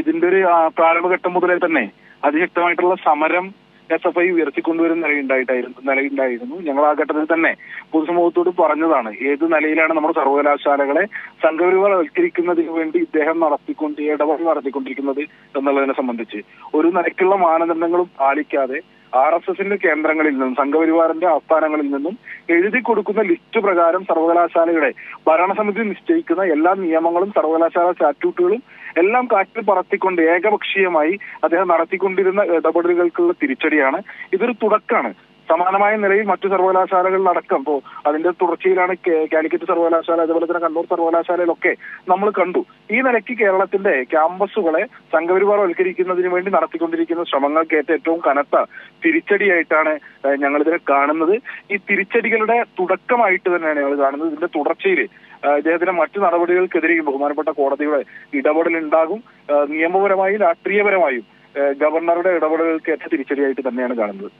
ഇതിന്റെ ഒരു പ്രാരംഭഘട്ടം മുതലേ തന്നെ അതിശക്തമായിട്ടുള്ള സമരം എസ് എഫ് ഐ ഉയർത്തിക്കൊണ്ടുവരുന്ന നിലയുണ്ടായിട്ടായിരുന്നു നിലയുണ്ടായിരുന്നു. ഞങ്ങൾ ആ ഘട്ടത്തിൽ തന്നെ പൊതുസമൂഹത്തോട് പറഞ്ഞതാണ് ഏത് നിലയിലാണ് നമ്മുടെ സർവകലാശാലകളെ സംഘപരിവൽക്കരിക്കുന്നതിന് വേണ്ടി ഇദ്ദേഹം നടത്തിക്കൊണ്ട് ഇടപെടൽ നടത്തിക്കൊണ്ടിരിക്കുന്നത് എന്നുള്ളതിനെ സംബന്ധിച്ച്. ഒരു നിലയ്ക്കുള്ള മാനദണ്ഡങ്ങളും പാലിക്കാതെ ആർ എസ് എസിന്റെ കേന്ദ്രങ്ങളിൽ നിന്നും സംഘപരിവാറിന്റെ ആസ്ഥാനങ്ങളിൽ നിന്നും എഴുതി കൊടുക്കുന്ന ലിസ്റ്റ് പ്രകാരം സർവകലാശാലയുടെ ഭരണസമിതി നിശ്ചയിക്കുന്ന എല്ലാ നിയമങ്ങളും സർവകലാശാല സ്റ്റാറ്റ്യൂട്ടുകളും എല്ലാം കാറ്റിൽ പറത്തിക്കൊണ്ട് ഏകപക്ഷീയമായി അദ്ദേഹം നടത്തിക്കൊണ്ടിരുന്ന ഇടപെടലുകൾക്കുള്ള തിരിച്ചടിയാണ്. ഇതൊരു തുടക്കമാണ് സമാനമായ നിലയിൽ മറ്റു സർവകലാശാലകളിലടക്കം ഇപ്പോ അതിന്റെ തുടർച്ചയിലാണ് കാലിക്കറ്റ് സർവകലാശാല അതുപോലെ തന്നെ കണ്ണൂർ സർവകലാശാലയിലൊക്കെ നമ്മൾ കണ്ടു. ഈ നിലയ്ക്ക് കേരളത്തിന്റെ ക്യാമ്പസുകളെ സംഘപരിവാരവൽക്കരിക്കുന്നതിന് വേണ്ടി നടത്തിക്കൊണ്ടിരിക്കുന്ന ശ്രമങ്ങൾക്കേറ്റ ഏറ്റവും കനത്ത തിരിച്ചടിയായിട്ടാണ് ഞങ്ങളിതിനെ കാണുന്നത്. ഈ തിരിച്ചടികളുടെ തുടക്കമായിട്ട് തന്നെയാണ് ഞങ്ങൾ കാണുന്നത്. ഇതിന്റെ തുടർച്ചയിൽ ഇദ്ദേഹത്തിന്റെ മറ്റു നടപടികൾക്കെതിരെയും ബഹുമാനപ്പെട്ട കോടതിയുടെ ഇടപെടൽ ഉണ്ടാകും നിയമപരമായും രാഷ്ട്രീയപരമായും ഗവർണറുടെ ഇടപെടലുകൾക്ക് ഏറ്റ തിരിച്ചടിയായിട്ട് തന്നെയാണ് കാണുന്നത്.